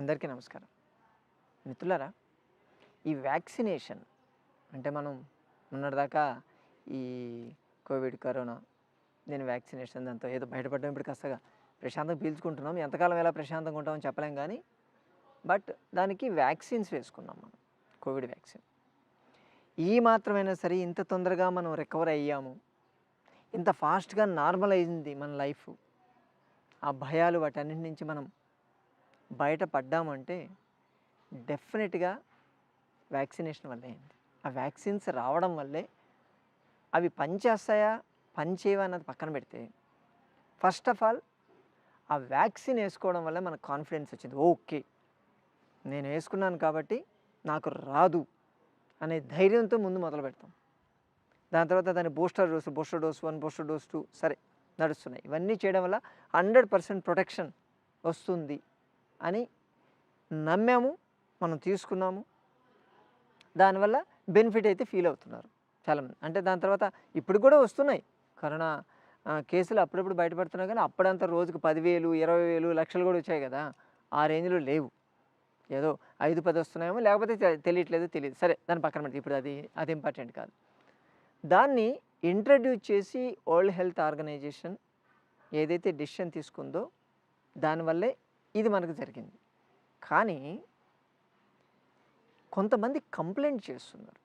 అందరికీ నమస్కారం. మిత్రులారా ఈ వ్యాక్సినేషన్ అంటే మనం మొన్నటిదాకా ఈ కోవిడ్ కరోనా నేను వ్యాక్సినేషన్ దాంతో ఏదో బయటపడడం ఇప్పుడు కాస్తగా ప్రశాంతంగా పీల్చుకుంటున్నాం. ఎంతకాలం ఎలా ప్రశాంతంగా ఉంటామని చెప్పలేం కానీ బట్ దానికి వ్యాక్సిన్స్ వేసుకున్నాం మనం కోవిడ్ వ్యాక్సిన్. ఈ మాత్రమైనా సరే ఇంత తొందరగా మనం రికవర్ అయ్యాము. ఇంత ఫాస్ట్గా నార్మల్ అయింది మన లైఫ్. ఆ భయాలు వాటన్నిటి నుంచి మనం బయటపడ్డామంటే డెఫినెట్గా వ్యాక్సినేషన్ వల్లే అయింది ఆ వ్యాక్సిన్స్ రావడం వల్లే అవి పనిచేస్తాయా పనిచేయవా అన్నది పక్కన పెడితే ఫస్ట్ ఆఫ్ ఆల్ ఆ వ్యాక్సిన్ వేసుకోవడం వల్ల మనకు కాన్ఫిడెన్స్ వచ్చింది. ఓకే నేను వేసుకున్నాను కాబట్టి నాకు రాదు అనే ధైర్యంతో ముందు మొదలు పెడతాం. దాని తర్వాత దాని booster dose booster dose one booster dose two సరే నడుస్తున్నాయి. ఇవన్నీ చేయడం వల్ల హండ్రెడ్ పర్సెంట్ ప్రొటెక్షన్ వస్తుంది. అని నమ్మాము మనం తీసుకున్నాము. దానివల్ల బెనిఫిట్ అయితే ఫీల్ అవుతున్నారు చాలామంది. అంటే దాని తర్వాత ఇప్పుడు కూడా వస్తున్నాయి. కరోనా కేసులు అప్పుడప్పుడు బయటపడుతున్నాయి కానీ అప్పుడంతా రోజుకు పదివేలు ఇరవై వేలు లక్షలు కూడా వచ్చాయి కదా. ఆ రేంజ్లో లేవు. ఏదో ఐదు పది వస్తున్నాయేమో లేకపోతే తెలియట్లేదు తెలియదు. సరే దాని పక్కన పెట్టి ఇప్పుడు అది అది ఇంపార్టెంట్ కాదు. దాన్ని ఇంట్రడ్యూస్ చేసి వరల్డ్ హెల్త్ ఆర్గనైజేషన్ ఏదైతే డిసిషన్ తీసుకుందో దానివల్లే ఇది మనకు జరిగింది. కానీ కొంతమంది కంప్లైంట్ చేస్తున్నారు.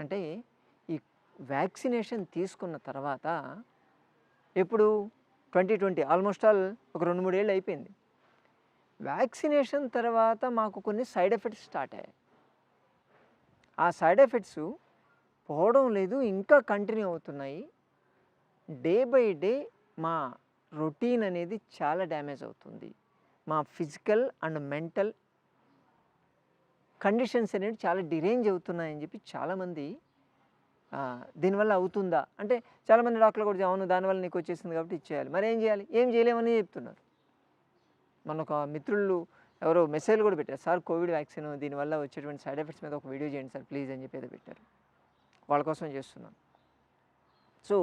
అంటే ఈ వ్యాక్సినేషన్ తీసుకున్న తర్వాత ఇప్పుడు ట్వంటీ ట్వంటీ ఆల్మోస్ట్ ఆల్ ఒక రెండు మూడు ఏళ్ళు అయిపోయింది. వ్యాక్సినేషన్ తర్వాత మాకు కొన్ని సైడ్ ఎఫెక్ట్స్ స్టార్ట్ అయ్యాయి. ఆ సైడ్ ఎఫెక్ట్స్ పోవడం లేదు ఇంకా కంటిన్యూ అవుతున్నాయి. డే బై డే మా రొటీన్ అనేది చాలా డ్యామేజ్ అవుతుంది. మా ఫిజికల్ అండ్ మెంటల్ కండిషన్స్ అనేవి చాలా డిరేంజ్ అవుతున్నాయని చెప్పి చాలామంది దీనివల్ల అవుతుందా? అంటే చాలామంది డాక్టర్లు కూడా అవును దానివల్ల నీకు వచ్చేసింది కాబట్టి ఇచ్చేయాలి. మరి ఏం చేయాలి? ఏం చేయలేమని చెప్తున్నారు. మన ఒక మిత్రులు ఎవరో మెసేజ్ కూడా పెట్టారు. సార్ కోవిడ్ వ్యాక్సిన్ దీనివల్ల వచ్చేటువంటి సైడ్ ఎఫెక్ట్స్ మీద ఒక వీడియో చేయండి సార్ ప్లీజ్ అని చెప్పి ఏదో పెట్టారు. వాళ్ళ కోసం చేస్తున్నాను. సో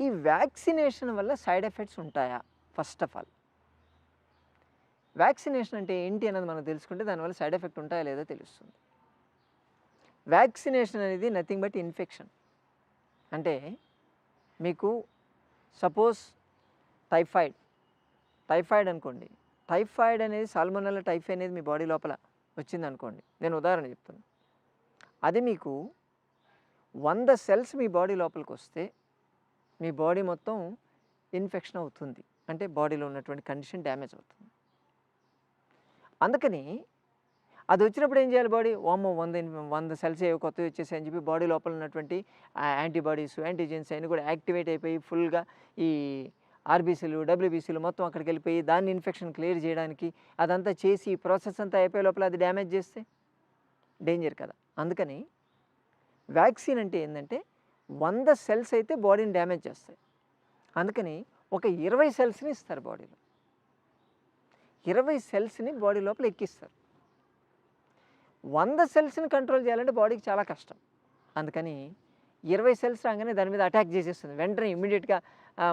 ఈ వ్యాక్సినేషన్ వల్ల సైడ్ ఎఫెక్ట్స్ ఉంటాయా? First of all. వ్యాక్సినేషన్ అంటే ఏంటి అన్నది మనం తెలుసుకుంటే దానివల్ల సైడ్ ఎఫెక్ట్ ఉంటాయా లేదో తెలుస్తుంది. వ్యాక్సినేషన్ అనేది నథింగ్ బట్ ఇన్ఫెక్షన్. అంటే మీకు సపోజ్ టైఫాయిడ్. టైఫాయిడ్ అనుకోండి. టైఫాయిడ్ అనేది సాల్మోనెల్ల టైఫ్ అనేది మీ బాడీ లోపల వచ్చింది అనుకోండి నేను ఉదాహరణ చెప్తున్నా. అది మీకు వంద సెల్స్ మీ బాడీ లోపలికి వస్తే మీ బాడీ మొత్తం ఇన్ఫెక్షన్ అవుతుంది. అంటే బాడీలో ఉన్నటువంటి కండిషన్ డ్యామేజ్ అవుతుంది. అందుకని అది వచ్చినప్పుడు ఏం చేయాలి బాడీ? ఓమో వంద వంద సెల్స్ ఏవి కొత్తవి వచ్చేసాయి అని చెప్పి బాడీ లోపల ఉన్నటువంటి యాంటీబాడీస్ యాంటీజెన్స్ అన్నీ కూడా యాక్టివేట్ అయిపోయి ఫుల్గా ఈ ఆర్బీసీలు డబ్ల్యూబీసీలు మొత్తం అక్కడికి వెళ్ళిపోయి దాన్ని ఇన్ఫెక్షన్ క్లియర్ చేయడానికి అదంతా చేసి ఈ ప్రాసెస్ అంతా అయిపోయే లోపల అది డ్యామేజ్ చేస్తే డేంజర్ కదా. అందుకని వ్యాక్సిన్ అంటే ఏంటంటే వంద సెల్స్ అయితే బాడీని డ్యామేజ్ చేస్తాయి. అందుకని ఒక ఇరవై సెల్స్ని ఇస్తారు బాడీలో. ఇరవై సెల్స్ని బాడీ లోపల ఎక్కిస్తారు. వంద సెల్స్ని కంట్రోల్ చేయాలంటే బాడీకి చాలా కష్టం. అందుకని ఇరవై సెల్స్ రాగానే దాని మీద అటాక్ చేసేస్తుంది. వెంటనే ఇమ్మీడియట్గా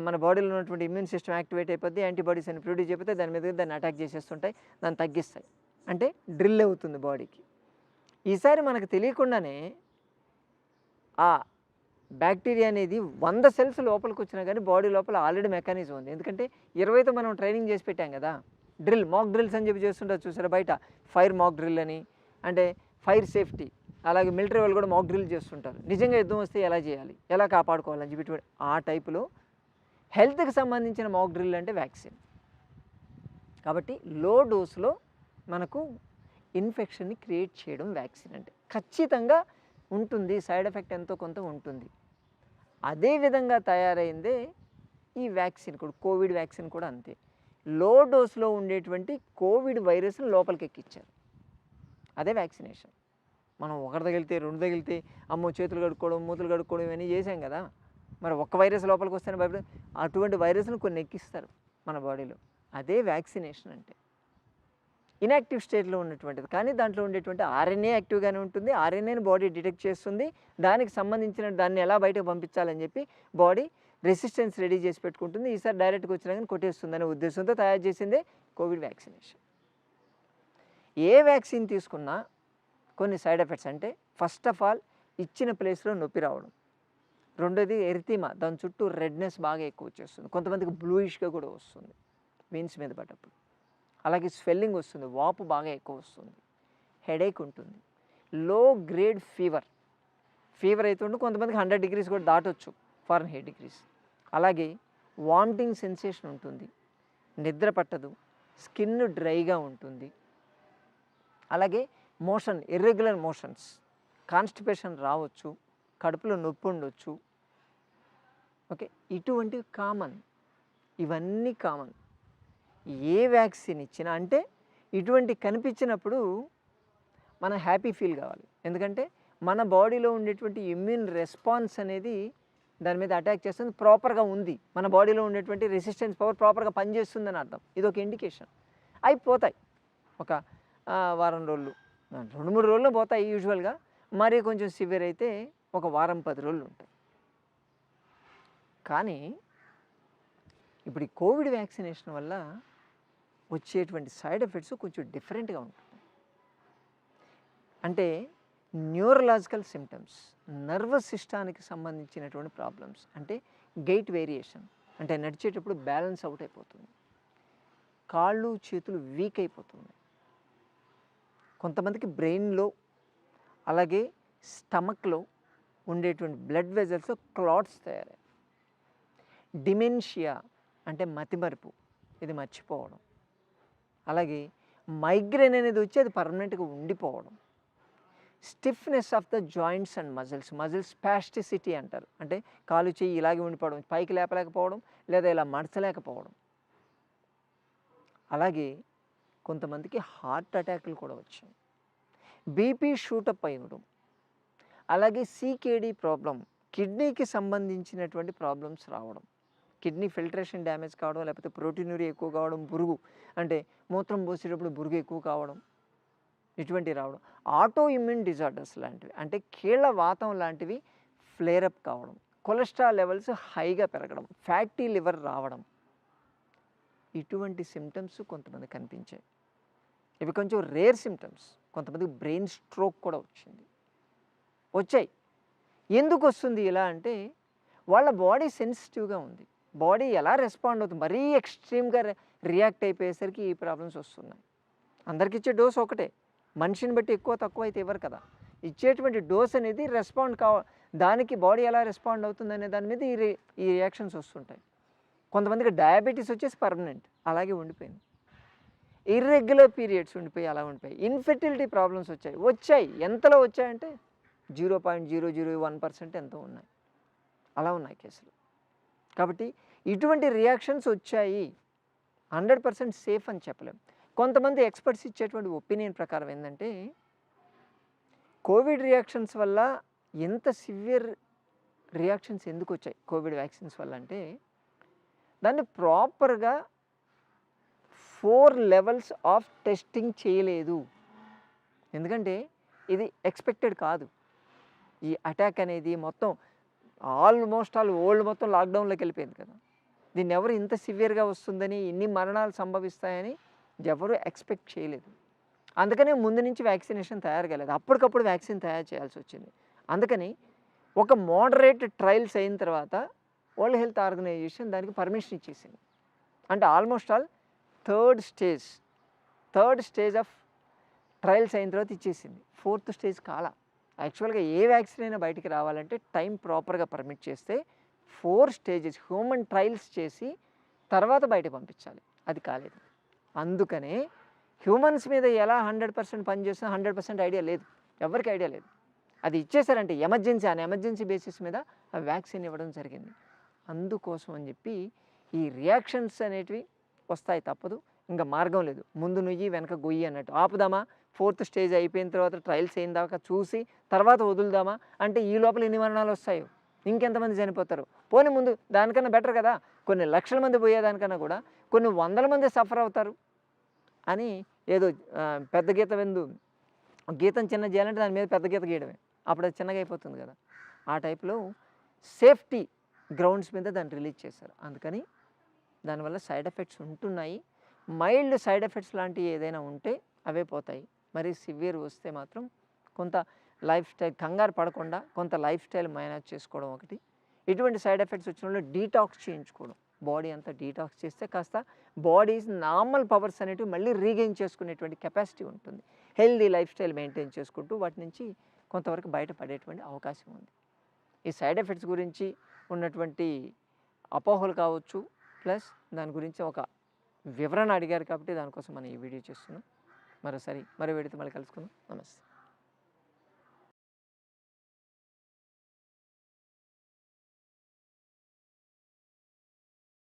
మన బాడీలో ఉన్నటువంటి ఇమ్యూన్ సిస్టమ్ యాక్టివేట్ అయిపోద్ది యాంటీబాడీస్ అని ప్రొడ్యూస్ అయిపోతే దాని మీద దాన్ని అటాక్ చేసేస్తుంటాయి దాన్ని తగ్గిస్తాయి. అంటే డ్రిల్ అవుతుంది బాడీకి. ఈసారి మనకు తెలియకుండానే ఆ బ్యాక్టీరియా అనేది వంద సెల్స్ లోపలికి వచ్చినా కానీ బాడీ లోపల ఆల్రెడీ మెకానిజం ఉంది. ఎందుకంటే ఇరవైతో మనం ట్రైనింగ్ చేసి పెట్టాం కదా. డ్రిల్ మాక్ డ్రిల్స్ అని చెప్పి చేస్తుంటారు చూసారా బయట? ఫైర్ మాక్ డ్రిల్ అని. అంటే ఫైర్ సేఫ్టీ అలాగే మిలిటరీ వాళ్ళు కూడా మాక్ డ్రిల్ చేస్తుంటారు. నిజంగా యుద్ధం వస్తే ఎలా చేయాలి? ఎలా కాపాడుకోవాలని చెప్పి ఆ టైపులో హెల్త్కి సంబంధించిన మాక్ డ్రిల్ అంటే వ్యాక్సిన్ కాబట్టి లో డోస్లో మనకు ఇన్ఫెక్షన్ని క్రియేట్ చేయడం వ్యాక్సిన్ అంటే. ఖచ్చితంగా ఉంటుంది. సైడ్ ఎఫెక్ట్ ఎంతో కొంత ఉంటుంది. అదే విధంగా తయారైందే ఈ వ్యాక్సిన్ కూడా కోవిడ్ వ్యాక్సిన్ కూడా అంతే. లో డోస్లో ఉండేటువంటి కోవిడ్ వైరస్ని లోపలికి ఎక్కించారు అదే వ్యాక్సినేషన్ మనం ఒకటి తగిలితే రెండు తగిలితే అమ్మో చేతులు కడుక్కోవడం మూతులు కడుక్కోవడం ఇవన్నీ చేసాం కదా. మరి ఒక్క వైరస్ లోపలికి వస్తేనే భయపడ అటువంటి వైరస్ను కొన్ని ఎక్కిస్తారు మన బాడీలో అదే వ్యాక్సినేషన్ అంటే. ఇన్యాక్టివ్ స్టేట్లో ఉన్నటువంటిది. కానీ దాంట్లో ఉండేటువంటి ఆర్ఎన్ఏ యాక్టివ్గానే ఉంటుంది. ఆర్ఎన్ఏని బాడీ డిటెక్ట్ చేస్తుంది. దానికి సంబంధించిన దాన్ని ఎలా బయటకు పంపించాలని చెప్పి బాడీ రెసిస్టెన్స్ రెడీ చేసి పెట్టుకుంటుంది. ఈసారి డైరెక్ట్గా వచ్చినా కానీ కొట్టేస్తుందనే ఉద్దేశంతో తయారు చేసిందే కోవిడ్ వ్యాక్సినేషన్. ఏ వ్యాక్సిన్ తీసుకున్నా కొన్ని సైడ్ ఎఫెక్ట్స్ అంటే ఫస్ట్ ఆఫ్ ఆల్ ఇచ్చిన ప్లేస్లో నొప్పి రావడం. రెండోది ఎరితిమా దాని చుట్టూ రెడ్నెస్ బాగా ఎక్కువ వచ్చేస్తుంది. కొంతమందికి బ్లూయిష్గా కూడా వస్తుంది వీన్స్ మీద పడ్డప్పుడు. అలాగే స్వెల్లింగ్ వస్తుంది వాపు బాగా ఎక్కువ వస్తుంది హెడేక్ ఉంటుంది. లో గ్రేడ్ ఫీవర్ ఫీవర్ అయితే ఉంటే కొంతమందికి హండ్రెడ్ డిగ్రీస్ కూడా దాటొచ్చు. Fahrenheit degrees. అలాగే వామిటింగ్ సెన్సేషన్ ఉంటుంది. నిద్ర పట్టదు. స్కిన్ డ్రైగా ఉంటుంది. అలాగే మోషన్ ఇర్రెగ్యులర్ మోషన్స్. కాన్స్టిపేషన్ రావచ్చు. కడుపులో నొప్పి ఉండొచ్చు. ఓకే? ఇటువంటివి కామన్. ఇవన్నీ కామన్. ఏ వ్యాక్సిన్ ఇచ్చినా అంటే ఇటువంటి కనిపించినప్పుడు మనం హ్యాపీ ఫీల్ కావాలి. ఎందుకంటే మన బాడీలో ఉండేటువంటి ఇమ్యూన్ రెస్పాన్స్ అనేది దాని మీద అటాక్ చేస్తుంది ప్రాపర్గా ఉంది. మన బాడీలో ఉండేటువంటి రెసిస్టెన్స్ పవర్ ప్రాపర్గా పనిచేస్తుందని అర్థం. ఇది ఒక ఇండికేషన్. అయిపోతాయి. ఒక వారం రోజులు. రెండు మూడు రోజులు పోతాయి యూజువల్గా. మరీ కొంచెం సివియర్ అయితే ఒక వారం పది రోజులు ఉంటాయి. కానీ ఇప్పుడు ఈ కోవిడ్ వ్యాక్సినేషన్ వల్ల వచ్చేటువంటి సైడ్ ఎఫెక్ట్స్ కొంచెం డిఫరెంట్గా ఉంటుంది అంటే న్యూరలాజికల్ సిమ్టమ్స్ నర్వస్ సిస్టానికి సంబంధించినటువంటి ప్రాబ్లమ్స్ అంటే గైట్ వేరియేషన్ అంటే నడిచేటప్పుడు బ్యాలెన్స్ అవుట్ అయిపోతుంది. కాళ్ళు చేతులు వీక్ అయిపోతుంది. కొంతమందికి బ్రెయిన్లో అలాగే స్టమక్లో ఉండేటువంటి బ్లడ్ వెజల్స్ క్లాట్స్ తయారయ్యాయి డిమెన్షియా అంటే మతిమరుపు ఇది మర్చిపోవడం. అలాగే మైగ్రేన్ అనేది వచ్చి అది పర్మనెంట్గా ఉండిపోవడం. Stiffness of the joints and muscles. Muscles spasticity అంటారు. అంటే కాలు చెయ్యి ఇలాగే ఉండిపోవడం పైకి లేపలేకపోవడం లేదా ఇలా మడచలేకపోవడం. అలాగే కొంతమందికి హార్ట్ అటాక్లు కూడా వచ్చాయి. బీపీ షూటప్ అయ్యడం అలాగే సీకేడీ ప్రాబ్లం కిడ్నీకి సంబంధించినటువంటి ప్రాబ్లమ్స్ రావడం. కిడ్నీ ఫిల్టరేషన్ డ్యామేజ్ కావడం లేకపోతే ప్రోటీనూరి ఎక్కువ కావడం బురుగు. అంటే మూత్రం పోసేటప్పుడు బురుగు ఎక్కువ కావడం ఇటువంటి రావడం. ఆటో ఇమ్యూన్ డిజార్డర్స్ లాంటివి అంటే కీళ్ళ వాతం లాంటివి ఫ్లేరప్ కావడం కొలెస్ట్రాల్ లెవెల్స్ హైగా పెరగడం ఫ్యాటీ లివర్ రావడం. ఇటువంటి సిమ్టమ్స్ కొంతమంది కనిపించాయి. ఇవి కొంచెం రేర్ సిమ్టమ్స్ కొంతమందికి బ్రెయిన్ స్ట్రోక్ కూడా వచ్చింది. వచ్చాయి. ఎందుకు వస్తుంది ఇలా అంటే వాళ్ళ బాడీ సెన్సిటివ్గా ఉంది. బాడీ ఎలా రెస్పాండ్ అవుతుంది? మరీ ఎక్స్ట్రీమ్గా రియాక్ట్ అయిపోయేసరికి ఈ ప్రాబ్లమ్స్ వస్తున్నాయి. అందరికి ఇచ్చే డోస్ ఒకటే. మనిషిని బట్టి ఎక్కువ తక్కువ అయితే ఇవ్వరు కదా. ఇచ్చేటువంటి డోస్ అనేది రెస్పాండ్ కావ దానికి బాడీ ఎలా రెస్పాండ్ అవుతుంది అనే దాని మీద ఈ రి ఈ రియాక్షన్స్ వస్తుంటాయి. కొంతమందికి డయాబెటీస్ వచ్చేసి పర్మనెంట్ అలాగే ఉండిపోయింది. ఇర్రెగ్యులర్ పీరియడ్స్ ఉండిపోయి అలా ఉండిపోయి. ఇన్ఫెర్టిలిటీ ప్రాబ్లమ్స్ వచ్చాయి. వచ్చాయి. ఎంతలో వచ్చాయంటే zero point zero zero one percent ఎంతో ఉన్నాయి. అలా ఉన్నాయి కేసులు. కాబట్టి ఇటువంటి రియాక్షన్స్ వచ్చాయి. హండ్రెడ్ పర్సెంట్ సేఫ్ అని చెప్పలేం. కొంతమంది ఎక్స్పర్ట్స్ ఇచ్చేటువంటి ఒపీనియన్ ప్రకారం ఏంటంటే కోవిడ్ రియాక్షన్స్ వల్ల ఎంత సివియర్ రియాక్షన్స్ ఎందుకు వచ్చాయి కోవిడ్ వ్యాక్సిన్స్ వల్ల అంటే దాన్ని ప్రాపర్గా ఫోర్ లెవెల్స్ ఆఫ్ టెస్టింగ్ చేయలేదు. ఎందుకంటే ఇది ఎక్స్పెక్టెడ్ కాదు. ఈ అటాక్ అనేది మొత్తం ఆల్మోస్ట్ ఆల్ ఓల్డ్ మొత్తం లాక్డౌన్లోకి వెళ్ళిపోయింది కదా. దీన్ని ఎవరు ఇంత సివియర్గా వస్తుందని ఇన్ని మరణాలు సంభవిస్తాయని ఎవరు ఎక్స్పెక్ట్ చేయలేదు. అందుకనే ముందు నుంచి వ్యాక్సినేషన్ తయారు కాలేదు. అప్పటికప్పుడు వ్యాక్సిన్ తయారు చేయాల్సి వచ్చింది. అందుకని ఒక మోడరేట్ ట్రయల్స్ అయిన తర్వాత వరల్డ్ హెల్త్ ఆర్గనైజేషన్ దానికి పర్మిషన్ ఇచ్చేసింది. అంటే almost all third stage third stage of trials అయిన తర్వాత ఇచ్చేసింది. ఫోర్త్ స్టేజ్ కాల. యాక్చువల్గా ఏ వ్యాక్సిన్ అయినా బయటికి రావాలంటే టైం ప్రాపర్గా పర్మిట్ చేస్తే ఫోర్ స్టేజెస్ హ్యూమన్ ట్రయల్స్ చేసి తర్వాత బయట పంపించాలి. అది కాలేదు. అందుకనే హ్యూమన్స్ మీద ఎలా హండ్రెడ్ పర్సెంట్ పనిచేస్తుందో హండ్రెడ్ పర్సెంట్ ఐడియా లేదు. ఎవరికి ఐడియా లేదు. అది ఇచ్చేసారంటే ఎమర్జెన్సీ అని ఎమర్జెన్సీ బేసిస్ మీద ఆ వ్యాక్సిన్ ఇవ్వడం జరిగింది. అందుకోసం అని చెప్పి ఈ రియాక్షన్స్ అనేటివి వస్తాయి తప్పదు. ఇంకా మార్గం లేదు. ముందు నుయ్యి వెనక గొయ్యి అన్నట్టు. ఆపుదామా? ఫోర్త్ స్టేజ్ అయిపోయిన తర్వాత ట్రయల్స్ అయిన దాకా చూసి తర్వాత వదులుదామా? అంటే ఈ లోపల ఎన్ని మరణాలు వస్తాయో. ఇంకెంతమంది చనిపోతారు? పోనీ ముందు దానికన్నా బెటర్ కదా. కొన్ని లక్షల మంది పోయేదానికన్నా కూడా కొన్ని వందల మంది సఫర్ అవుతారు అని ఏదో పెద్ద గీత వెందు గీతం చిన్న చేయాలంటే దాని మీద పెద్ద గీత గీయడమే. అప్పుడు అది చిన్నగా అయిపోతుంది కదా. ఆ టైప్లో సేఫ్టీ గ్రౌండ్స్ మీద దాన్ని రిలీజ్ చేశారు. అందుకని దానివల్ల సైడ్ ఎఫెక్ట్స్ ఉంటున్నాయి. మైల్డ్ సైడ్ ఎఫెక్ట్స్ లాంటివి ఏదైనా ఉంటే అవే పోతాయి. మరి సివియర్ వస్తే మాత్రం కొంత లైఫ్ స్టైల్ కంగారు పడకుండా కొంత లైఫ్ స్టైల్ మేనేజ్ చేసుకోవడం ఒకటి. ఇటువంటి సైడ్ ఎఫెక్ట్స్ వచ్చిన వాళ్ళు డీటాక్స్ చేయించుకోవడం. బాడీ అంతా డీటాక్స్ చేస్తే కాస్త బాడీస్ నార్మల్ పవర్స్ అనేటివి మళ్ళీ రీగెయిన్ చేసుకునేటువంటి కెపాసిటీ ఉంటుంది. హెల్దీ లైఫ్ స్టైల్ మెయింటైన్ చేసుకుంటూ వాటి నుంచి కొంతవరకు బయటపడేటువంటి అవకాశం ఉంది. ఈ సైడ్ ఎఫెక్ట్స్ గురించి ఉన్నటువంటి అపోహలు కావచ్చు ప్లస్ దాని గురించి ఒక వివరణ అడిగారు కాబట్టి దానికోసం మనం ఈ వీడియో చేస్తున్నాం. మరోసారి మరో వీడియోతో మళ్ళీ కలుసుకుందాం. నమస్తే.